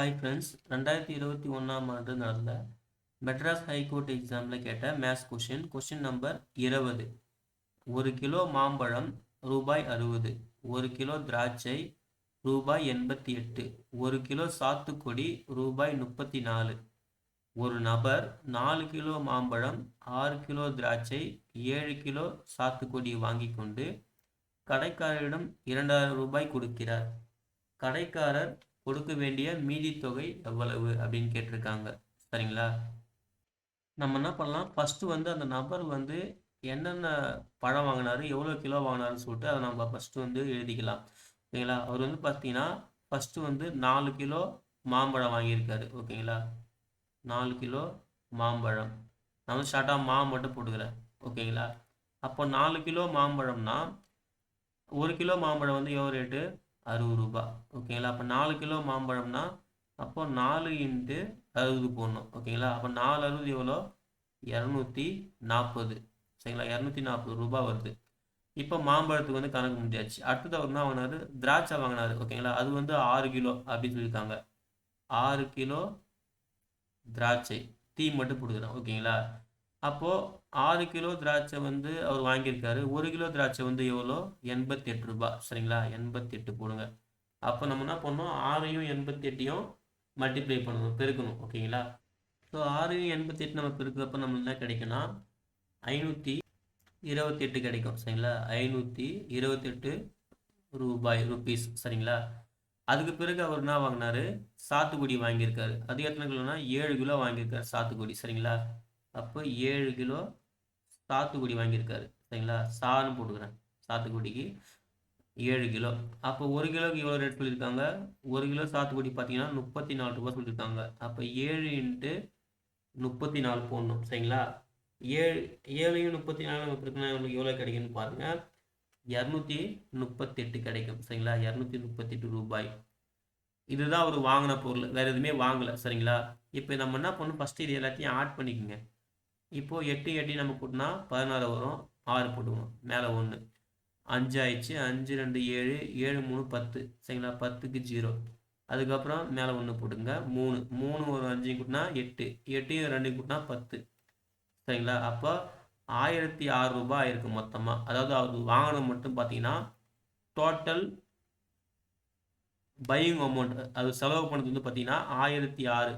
Hi friends ரெண்டாயிரத்தி இருபத்தி ஒன்றாம் ஆண்டு நடந்த மெட்ராஸ் ஹைகோர்ட் எக்ஸாமில் கேட்ட மேத்ஸ் கொஷின் கொஷின் நம்பர் இருபது. ஒரு கிலோ மாம்பழம் ரூபாய் அறுபது. ஒரு கிலோ திராட்சை ரூபாய் எண்பத்தி எட்டு. ஒரு கிலோ சாத்துக்குடி ரூபாய் முப்பத்தி நாலு. ஒரு நபர் நாலு கிலோ மாம்பழம் ஆறு கிலோ திராட்சை ஏழு கிலோ சாத்துக்குடி வாங்கி கொண்டு கடைக்காரரிடம் இரண்டாயிரம் ரூபாய் கொடுக்கிறார். கடைக்காரர் கொடுக்க வேண்டிய மீதி தொகை எவ்வளவு அப்படின்னு கேட்டிருக்காங்க. சரிங்களா? நம்ம என்ன பண்ணலாம்? ஃபஸ்ட்டு வந்து அந்த நபர் வந்து என்னென்ன பழம் வாங்கினாரு எவ்வளோ கிலோ வாங்கினாருன்னு சொல்லிட்டு அதை நம்ம ஃபஸ்ட்டு வந்து எழுதிக்கலாம். ஓகேங்களா அவர் வந்து பார்த்தீங்கன்னா ஃபஸ்ட்டு வந்து நாலு கிலோ மாம்பழம் வாங்கியிருக்காரு. ஓகேங்களா? நாலு கிலோ மாம்பழம். நான் வந்து ஷார்ட்டாக மா மட்டும் போட்டுக்கிறேன். ஓகேங்களா? அப்போ நாலு கிலோ மாம்பழம்னா ஒரு கிலோ மாம்பழம் வந்து எவ்வளோ ரேட்டு அறுபது ரூபா. ஓகேங்களா அப்போ நாலு கிலோ மாம்பழம்னா அப்போ நாலு இன்ட்டு அறுபது போடணும். ஓகேங்களா அப்போ நாலு அறுபது எவ்வளோ? இரநூத்தி நாற்பது சரிங்களா? இரநூத்தி நாற்பது ரூபா வருது. இப்போ மாம்பழத்துக்கு வந்து கணக்கு முடியாச்சு அடுத்தது அவர் என்ன வாங்கினாரு? திராட்சை வாங்கினாரு. ஓகேங்களா அது வந்து ஆறு கிலோ அப்படின்னு சொல்லியிருக்காங்க. ஆறு கிலோ திராட்சை. டீ மட்டும் கொடுக்குறேன் ஓகேங்களா அப்போது ஆறு கிலோ திராட்சை வந்து அவர் வாங்கியிருக்காரு. ஒரு கிலோ திராட்சை வந்து எவ்வளோ? எண்பத்தி எட்டு ரூபாய் சரிங்களா? எண்பத்தி எட்டு போடுங்க. அப்போ நம்ம என்ன பண்ணோம் ஆறையும் எண்பத்தி எட்டையும் மல்டிப்ளை பண்ணணும். பெருக்கணும். ஓகேங்களா? ஸோ ஆறையும் எண்பத்தி எட்டு நம்ம பெருக்கிறப்ப நம்ம என்ன கிடைக்குன்னா ஐநூற்றி இருபத்தி எட்டு கிடைக்கும். சரிங்களா? ஐநூற்றி இருபத்தெட்டு ரூபாய் ருபீஸ் சரிங்களா? அதுக்கு பிறகு அவர் என்ன வாங்கினாரு? சாத்துக்குடி வாங்கியிருக்காரு. அது எத்தனை கிலோனா ஏழு கிலோ வாங்கியிருக்காரு சாத்துக்குடி. சரிங்களா? அப்போ ஏழு கிலோ சாத்துக்குடி வாங்கியிருக்காரு. சரிங்களா? சான்னு போட்டுக்கிறேன். சாத்துக்குடிக்கு ஏழு கிலோ. அப்போ ஒரு கிலோக்கு எவ்வளோ ரேட் சொல்லியிருக்காங்க? ஒரு கிலோ சாத்துக்குடி பார்த்தீங்கன்னா முப்பத்தி நாலு ரூபா சொல்லியிருக்காங்க. அப்போ ஏழு இன்ட்டு முப்பத்தி நாலு போடணும். சரிங்களா? ஏழு ஏழையும் முப்பத்தி நாலு நம்ம இருக்குன்னா எவ்வளோ கிடைக்குன்னு பாருங்கள் இரநூத்தி முப்பத்தெட்டு கிடைக்கும். சரிங்களா? இரநூத்தி முப்பத்தெட்டு ரூபாய். இதுதான் அவர் வாங்கின பொருள். வேறு எதுவுமே வாங்கலை. சரிங்களா? இப்போ நம்ம என்ன பண்ணணும்? ஃபஸ்ட்டு இது எல்லாத்தையும் ஆட் பண்ணிக்கோங்க. இப்போது எட்டு எட்டி நம்ம கூட்டினா பதினாறு வரும். ஆறு போட்டுக்கணும் மேலே ஒன்று. அஞ்சு ஆயிடுச்சு. அஞ்சு ரெண்டு ஏழு. ஏழு மூணு பத்து. சரிங்களா? பத்துக்கு ஜீரோ. அதுக்கப்புறம் மேலே ஒன்று போட்டுங்க. மூணு. மூணு ஒரு அஞ்சையும் கூட்டினா எட்டு. எட்டையும் ரெண்டையும் கூட்டினா பத்து. சரிங்களா? அப்போ ஆயிரத்தி ஆறு ரூபாய் ஆயிருக்கு மொத்தமாக அதாவது அவர் வாங்கினது மட்டும் பார்த்தீங்கன்னா டோட்டல் பையிங் அமௌண்ட் அது செலவு பண்ணது வந்து பார்த்தீங்கன்னா ஆயிரத்தி ஆறு.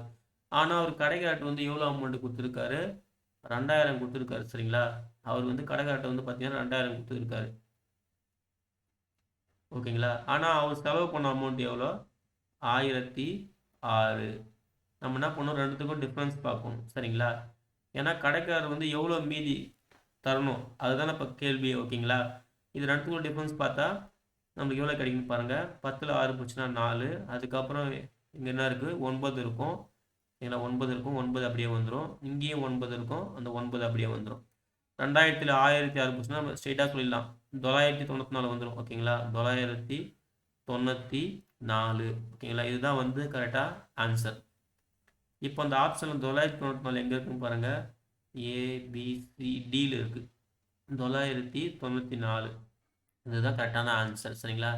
ஆனால் அவர் கடைக்காரர் வந்து எவ்வளோ அமௌண்ட் கொடுத்துருக்காரு? ரெண்டாயிரம் கொடுத்துருக்காரு சரிங்களா? அவர் வந்து கடைக்காரட்டை வந்து பார்த்தீங்கன்னா ரெண்டாயிரம் கொடுத்துருக்காரு. ஓகேங்களா? ஆனால் அவர் செலவு பண்ண அமௌண்ட் எவ்வளோ? ஆயிரத்தி ஆறு. நம்ம என்ன பண்ணோம் ரெண்டுத்துக்கும் டிஃப்ரென்ஸ் பார்க்கணும் சரிங்களா? ஏன்னா கடைக்காரர் வந்து எவ்வளோ மீதி தரணும்? அதுதானே இப்போ கேள்வி ஓகேங்களா? இது ரெண்டுத்துக்கும் டிஃப்ரென்ஸ் பார்த்தா நம்மளுக்கு எவ்வளோ கிடைக்குன்னு பாருங்கள் பத்தில் ஆறு போச்சுன்னா நாலு. அதுக்கப்புறம் இங்கே என்ன இருக்குது ஒன்பது இருக்கும். இதில் ஒன்பது இருக்கும் ஒன்பது அப்படியே வந்துடும் இங்கேயும் ஒன்பது இருக்கும் அந்த ஒன்பது அப்படியே வந்துடும் ரெண்டாயிரத்தில் ஆயிரத்தி ஆறு போச்சுன்னா நம்ம ஸ்ட்ரெயிட்டாக சொல்லிடலாம். தொள்ளாயிரத்தி தொண்ணூற்றி நாலு வந்துடும் ஓகேங்களா? தொள்ளாயிரத்தி தொண்ணூற்றி நாலு ஓகேங்களா? இதுதான் வந்து கரெக்டாக ஆன்சர் இப்போ அந்த ஆப்ஷனில் தொள்ளாயிரத்தி தொண்ணூற்றி நாலு எங்கே இருக்குன்னு பாருங்கள் ஏபிசிடியில் இருக்குது தொள்ளாயிரத்தி தொண்ணூற்றி நாலு. இதுதான் கரெக்டான ஆன்சர் சரிங்களா?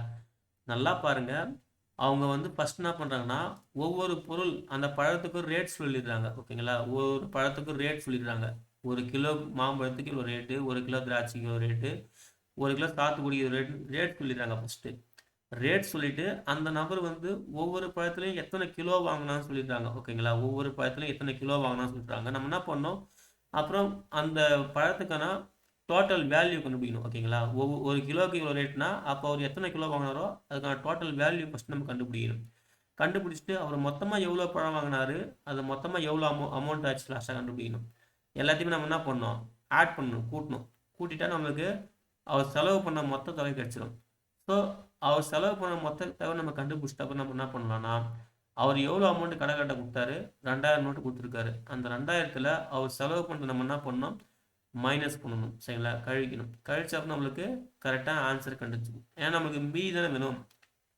நல்லா பாருங்கள் அவங்க வந்து ஃபஸ்ட் என்ன பண்ணுறாங்கன்னா ஒவ்வொரு பொருள் அந்த பழத்துக்கும் ரேட் சொல்லிடுறாங்க. ஓகேங்களா? ஒவ்வொரு பழத்துக்கும் ரேட் சொல்லிடுறாங்க. ஒரு கிலோ மாம்பழத்துக்கு இவ்வளோ ரேட்டு ஒரு கிலோ திராட்சைக்கு ஒரு ரேட்டு ஒரு கிலோ சாத்துக்குடி ரேட் ரேட் சொல்லிடுறாங்க ஃபஸ்ட்டு ரேட் சொல்லிவிட்டு அந்த நபர் வந்து ஒவ்வொரு பழத்துலையும் எத்தனை கிலோ வாங்கினான்னு சொல்லிடுறாங்க. ஓகேங்களா? ஒவ்வொரு பழத்துலையும் எத்தனை கிலோ வாங்கினான்னு சொல்லிடுறாங்க. நம்ம என்ன பண்ணோம்? அப்புறம் அந்த பழத்துக்கான டோட்டல் வேல்யூ கண்டுபிடிக்கணும் ஓகேங்களா? ஒவ்வொரு ஒரு கிலோக்கு இவ்வளோ ரேட்னா அப்போ அவர் எத்தனை கிலோ வாங்கினாரோ அதுக்கான டோட்டல் வேல்யூ ஃபஸ்ட் நம்ம கண்டுபிடிக்கணும். கண்டுபிடிச்சிட்டு அவர் மொத்தமாக எவ்வளோ பழம் வாங்கினாரு அது மொத்தமாக எவ்வளோ அமௌ அமௌண்ட் ஆச்சு லாஸ்ட்டாக கண்டுபிடிக்கணும். எல்லாத்தையுமே நம்ம என்ன பண்ணோம் ஆட் பண்ணணும் கூட்டணும். கூட்டிட்டா நம்மளுக்கு அவர் செலவு பண்ண மொத்த தொகை கிடச்சிடும் ஸோ அவர் செலவு பண்ண மொத்த தொகை நம்ம கண்டுபிடிச்சிட்டப்ப நம்ம என்ன பண்ணலாம்னா அவர் எவ்வளோ அமௌண்ட் கட்ட கொடுத்தாரு? ரெண்டாயிரம் நோட்டு கொடுத்துருக்காரு. அந்த ரெண்டாயிரத்தில் அவர் செலவு பண்ணுறது நம்ம என்ன பண்ணோம் மைனஸ் பண்ணணும் சரிங்களா? கழிக்கணும். கழிச்சப்ப நம்மளுக்கு கரெக்டாக ஆன்சர் கண்டுச்சிடும் ஏன்னா நம்மளுக்கு மீதி தானே வேணும்.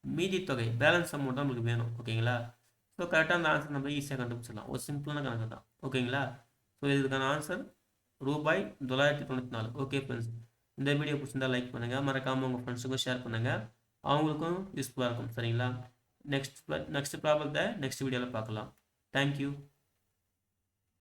மீதி தொகை பேலன்ஸ் அமௌண்ட் தான் நம்மளுக்கு வேணும் ஓகேங்களா? ஸோ கரெக்டாக அந்த ஆன்சர் நம்ம ஈஸியாக கண்டுபிடிச்சிடலாம். ஒரு சிம்பிளான கணக்கு தான் ஓகேங்களா? ஸோ இதுக்கான ஆன்சர் ரூபாய் தொள்ளாயிரத்தி தொண்ணூற்றி நாலு. ஓகே ஃப்ரெண்ட்ஸ் இந்த வீடியோ பிடிச்சிருந்தா லைக் பண்ணுங்கள் மறக்காமல் உங்கள் ஃப்ரெண்ட்ஸுக்கும் ஷேர் பண்ணுங்கள் அவங்களுக்கும் யூஸ்ஃபுல்லாக இருக்கும் சரிங்களா? நெக்ஸ்ட் நெக்ஸ்ட் ப்ராப்ளத்தை நெக்ஸ்ட் வீடியோவில் பார்க்கலாம். தேங்க்யூ